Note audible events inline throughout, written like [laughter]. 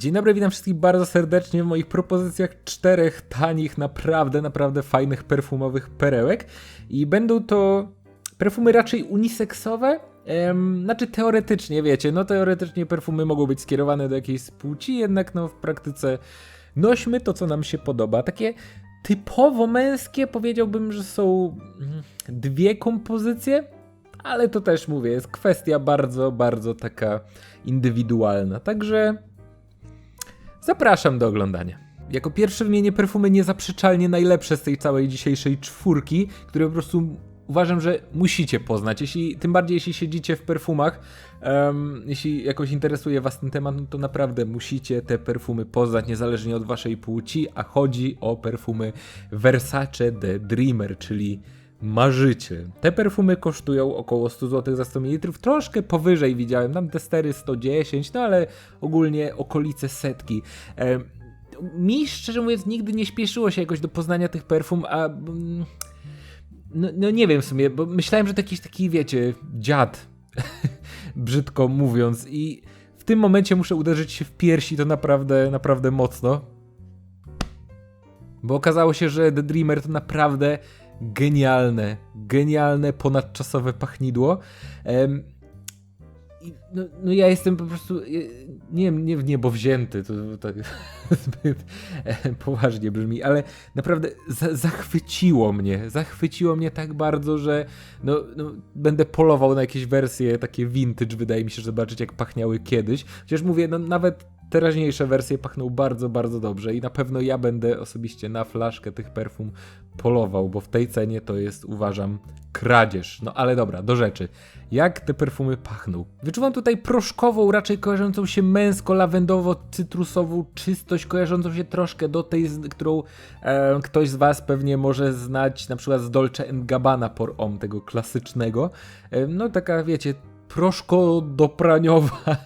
Dzień dobry, witam wszystkich bardzo serdecznie w moich propozycjach czterech tanich, naprawdę, naprawdę fajnych perfumowych perełek. I będą to perfumy raczej uniseksowe. Znaczy teoretycznie, wiecie, no teoretycznie perfumy mogą być skierowane do jakiejś płci, jednak no w praktyce nośmy to, co nam się podoba. Takie typowo męskie powiedziałbym, że są mm, dwie kompozycje, ale to też mówię, jest kwestia bardzo, bardzo taka indywidualna. Także zapraszam do oglądania. Jako pierwsze wymienię perfumy niezaprzeczalnie najlepsze z tej całej dzisiejszej czwórki, które po prostu uważam, że musicie poznać. Jeśli, tym bardziej jeśli siedzicie w perfumach, em, jeśli jakoś interesuje was ten temat, no to naprawdę musicie te perfumy poznać, niezależnie od waszej płci, a chodzi o perfumy Versace The Dreamer, czyli marzycie. Te perfumy kosztują około 100 zł za 100 ml, troszkę powyżej widziałem, tam testery 110, no ale ogólnie okolice setki. Em, mi szczerze mówiąc nigdy nie śpieszyło się jakoś do poznania tych perfum, a... mm, no, no nie wiem w sumie, bo myślałem, że to jakiś taki, wiecie, dziad, [laughs] brzydko mówiąc i w tym momencie muszę uderzyć się w piersi to naprawdę, naprawdę mocno. Bo okazało się, że The Dreamer to naprawdę genialne, genialne, ponadczasowe pachnidło. I no, no ja jestem po prostu, e, nie wiem, nie w niebo wzięty, to tak [laughs] zbyt e, poważnie brzmi, ale naprawdę za, zachwyciło mnie, zachwyciło mnie tak bardzo, że no, no, będę polował na jakieś wersje takie vintage, wydaje mi się, zobaczyć jak pachniały kiedyś. Chociaż mówię, no nawet teraźniejsze wersje pachną bardzo, bardzo dobrze i na pewno ja będę osobiście na flaszkę tych perfum polował, bo w tej cenie to jest, uważam, kradzież. No ale dobra, do rzeczy. Jak te perfumy pachną? Wyczuwam tutaj proszkową, raczej kojarzącą się męsko-lawendowo-cytrusową czystość, kojarzącą się troszkę do tej, którą e, ktoś z was pewnie może znać na przykład z Dolce Gabbana Pour Homme, tego klasycznego. E, no taka, wiecie, proszko-dopraniowa [laughs]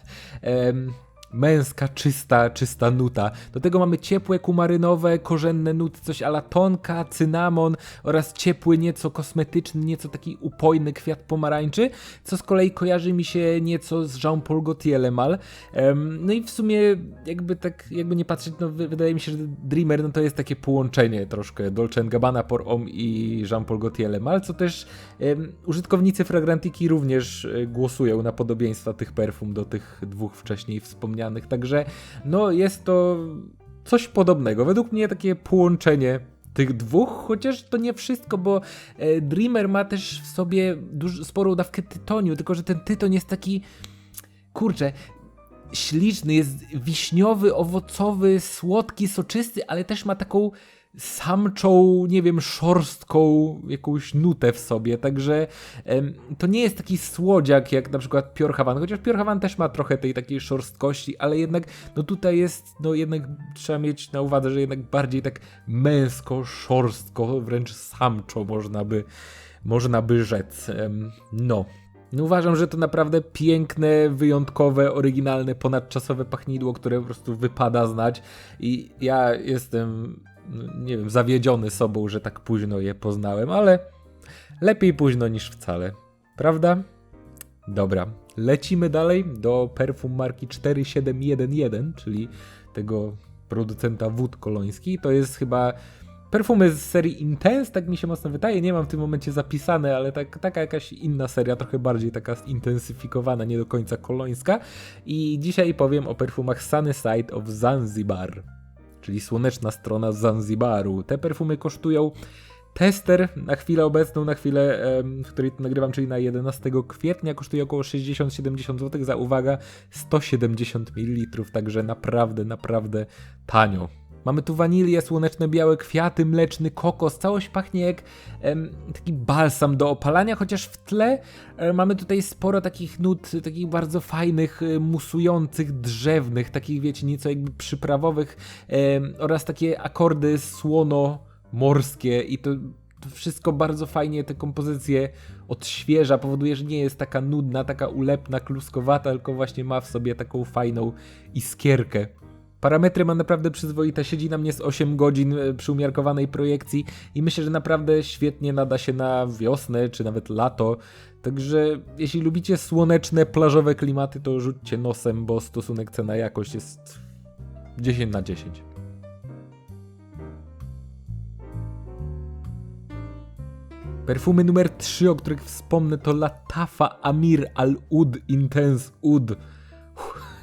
męska, czysta, czysta nuta. Do tego mamy ciepłe kumarynowe, korzenne nuty, coś ala tonka, cynamon oraz ciepły, nieco kosmetyczny, nieco taki upojny kwiat pomarańczy, co z kolei kojarzy mi się nieco z Jean-Paul Gaultier Le Mal. No i w sumie jakby tak, jakby nie patrzeć, no wy- wydaje mi się, że Dreamer no to jest takie połączenie troszkę Dolce Gabbana Pour Homme i Jean-Paul Gaultier Le Mal, co też em, użytkownicy Fragrantiki również e, głosują na podobieństwa tych perfum do tych dwóch wcześniej wspomnianych, także no jest to coś podobnego. Według mnie takie połączenie tych dwóch, chociaż to nie wszystko, bo e, Dreamer ma też w sobie duż, sporą dawkę tytoniu, tylko że ten tyton jest taki kurczę, śliczny, jest wiśniowy, owocowy, słodki, soczysty, ale też ma taką samczą, nie wiem, szorstką jakąś nutę w sobie, także em, to nie jest taki słodziak jak na przykład Pure Havan, chociaż Pure Havan też ma trochę tej takiej szorstkości, ale jednak no tutaj jest, no jednak trzeba mieć na uwadze, że jednak bardziej tak męsko, szorstko, wręcz samczo można by, można by rzec. Em, no. No uważam, że to naprawdę piękne, wyjątkowe, oryginalne, ponadczasowe pachnidło, które po prostu wypada znać i ja jestem, nie wiem, zawiedziony sobą, że tak późno je poznałem, ale lepiej późno niż wcale, prawda? Dobra, lecimy dalej do perfum marki 4711, czyli tego producenta wód kolońskich. To jest chyba perfumy z serii Intense, tak mi się mocno wydaje. Nie mam w tym momencie zapisane, ale tak, taka jakaś inna seria, trochę bardziej taka zintensyfikowana, nie do końca kolońska. I dzisiaj powiem o perfumach Sunny Side of Zanzibar, czyli słoneczna strona Zanzibaru. Te perfumy kosztują Tester na chwilę obecną, na chwilę, w której to nagrywam, czyli na 11 kwietnia, kosztuje około 60-70 zł za uwaga 170 ml, także naprawdę, naprawdę tanio. Mamy tu wanilię, słoneczne białe kwiaty, mleczny kokos. Całość pachnie jak em, taki balsam do opalania, chociaż w tle e, mamy tutaj sporo takich nut, takich bardzo fajnych, e, musujących, drzewnych, takich wiecie, nieco jakby przyprawowych em, oraz takie akordy słono morskie i to wszystko bardzo fajnie te kompozycje odświeża, powoduje, że nie jest taka nudna, taka ulepna, kluskowata, tylko właśnie ma w sobie taką fajną iskierkę. Parametry ma naprawdę przyzwoite, siedzi na mnie z 8 godzin e, przy umiarkowanej projekcji i myślę, że naprawdę świetnie nada się na wiosnę czy nawet lato. Także jeśli lubicie słoneczne, plażowe klimaty, to rzućcie nosem, bo stosunek cena-jakość jest 10 na 10. Perfumy numer 3, o których wspomnę, to Latafa Amir Al Ud Intense Ud.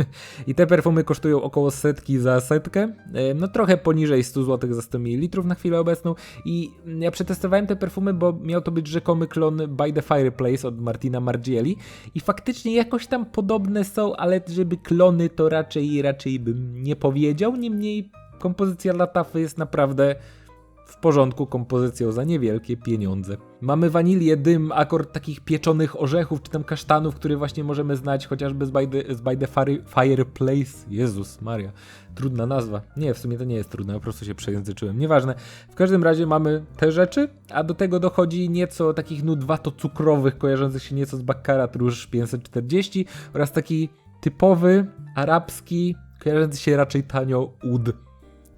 [laughs] I te perfumy kosztują około setki za setkę, e, no trochę poniżej 100 zł za 100 ml na chwilę obecną. I ja przetestowałem te perfumy, bo miał to być rzekomy klon By the Fireplace od Martina Margieli. I faktycznie jakoś tam podobne są, ale żeby klony to raczej raczej bym nie powiedział, niemniej kompozycja Latafy jest naprawdę w porządku kompozycją za niewielkie pieniądze. Mamy wanilię, dym, akord takich pieczonych orzechów czy tam kasztanów, który właśnie możemy znać chociażby z By the, z by the Fire, Fireplace. Jezus Maria, trudna nazwa. Nie, w sumie to nie jest trudne, po prostu się przejęzyczyłem. Nieważne. W każdym razie mamy te rzeczy, a do tego dochodzi nieco takich nut wato-cukrowych, kojarzących się nieco z Baccarat Rouge 540 oraz taki typowy, arabski, kojarzący się raczej tanio ud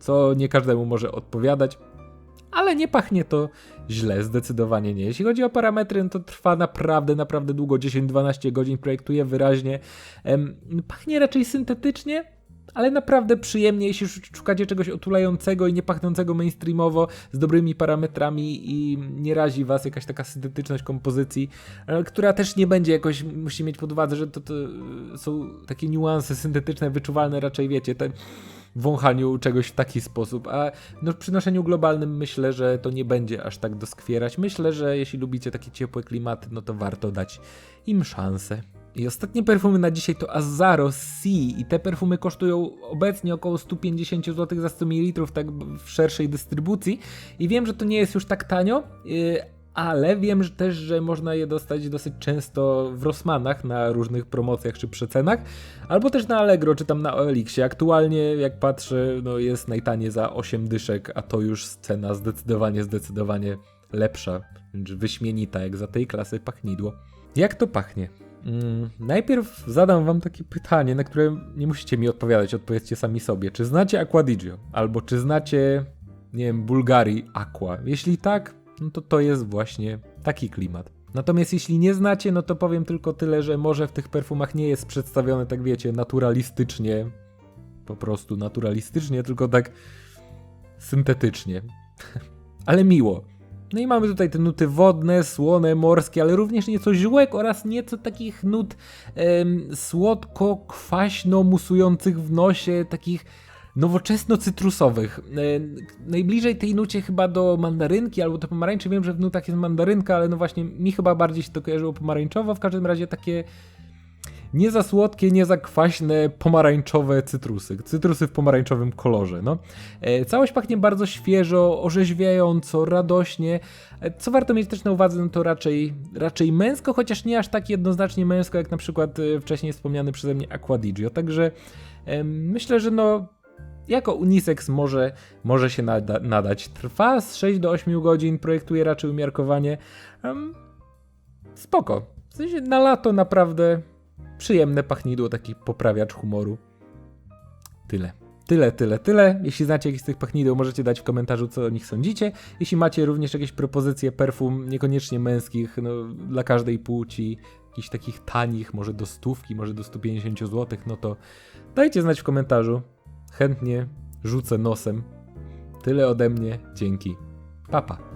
co nie każdemu może odpowiadać ale nie pachnie to źle, zdecydowanie nie. Jeśli chodzi o parametry, no to trwa naprawdę, naprawdę długo, 10-12 godzin, projektuje wyraźnie. Pachnie raczej syntetycznie, ale naprawdę przyjemnie, jeśli szukacie czegoś otulającego i nie pachnącego mainstreamowo, z dobrymi parametrami i nie razi was jakaś taka syntetyczność kompozycji, e, która też nie będzie jakoś, musicie mieć pod uwadze, że to, to są takie niuanse syntetyczne, wyczuwalne raczej, wiecie, te wąchaniu czegoś w taki sposób, a no, w przynoszeniu globalnym myślę, że to nie będzie aż tak doskwierać. Myślę, że jeśli lubicie takie ciepłe klimaty, no to warto dać im szansę. I ostatnie perfumy na dzisiaj to Azaro C i te perfumy kosztują obecnie około 150 zł za 100 ml tak w szerszej dystrybucji i wiem, że to nie jest już tak tanio, yy, ale wiem że też, że można je dostać dosyć często w Rossmanach na różnych promocjach czy przecenach, albo też na Allegro czy tam na OLX-ie. Aktualnie, jak patrzę, no jest najtaniej za 8 dyszek, a to już cena zdecydowanie, zdecydowanie lepsza, wyśmienita jak za tej klasy pachnidło. Jak to pachnie? Mm, najpierw zadam wam takie pytanie, na które nie musicie mi odpowiadać, odpowiedzcie sami sobie. Czy znacie Aquadigio? Albo czy znacie, nie wiem, Bulgarii Aqua? Jeśli tak, no to to jest właśnie taki klimat. Natomiast jeśli nie znacie, no to powiem tylko tyle, że może w tych perfumach nie jest przedstawione, tak wiecie, naturalistycznie, po prostu naturalistycznie, tylko tak syntetycznie. [laughs] ale miło. No i mamy tutaj te nuty wodne, słone, morskie, ale również nieco ziółek oraz nieco takich nut em, słodko-kwaśno-musujących w nosie, takich nowoczesno-cytrusowych. E, najbliżej tej nucie chyba do mandarynki albo do pomarańczy. Wiem, że w nutach jest mandarynka, ale no właśnie mi chyba bardziej się to kojarzyło pomarańczowo. W każdym razie takie nie za słodkie, nie za kwaśne, pomarańczowe cytrusy. Cytrusy w pomarańczowym kolorze. No. E, całość pachnie bardzo świeżo, orzeźwiająco, radośnie. E, co warto mieć też na uwadze, no to raczej, raczej męsko, chociaż nie aż tak jednoznacznie męsko, jak na przykład wcześniej wspomniany przeze mnie Aquadigio. Także myślę, że no jako unisex może, może się nada, nadać. Trwa z 6 do 8 godzin, projektuje raczej umiarkowanie. Um, spoko. W sensie na lato naprawdę przyjemne pachnidło, taki poprawiacz humoru. Tyle. Tyle, tyle, tyle. Jeśli znacie jakieś z tych pachnideł, możecie dać w komentarzu, co o nich sądzicie. Jeśli macie również jakieś propozycje perfum, niekoniecznie męskich, no, dla każdej płci, jakichś takich tanich, może do stówki, może do 150 zł, no to dajcie znać w komentarzu chętnie rzucę nosem. Tyle ode mnie, dzięki. Papa.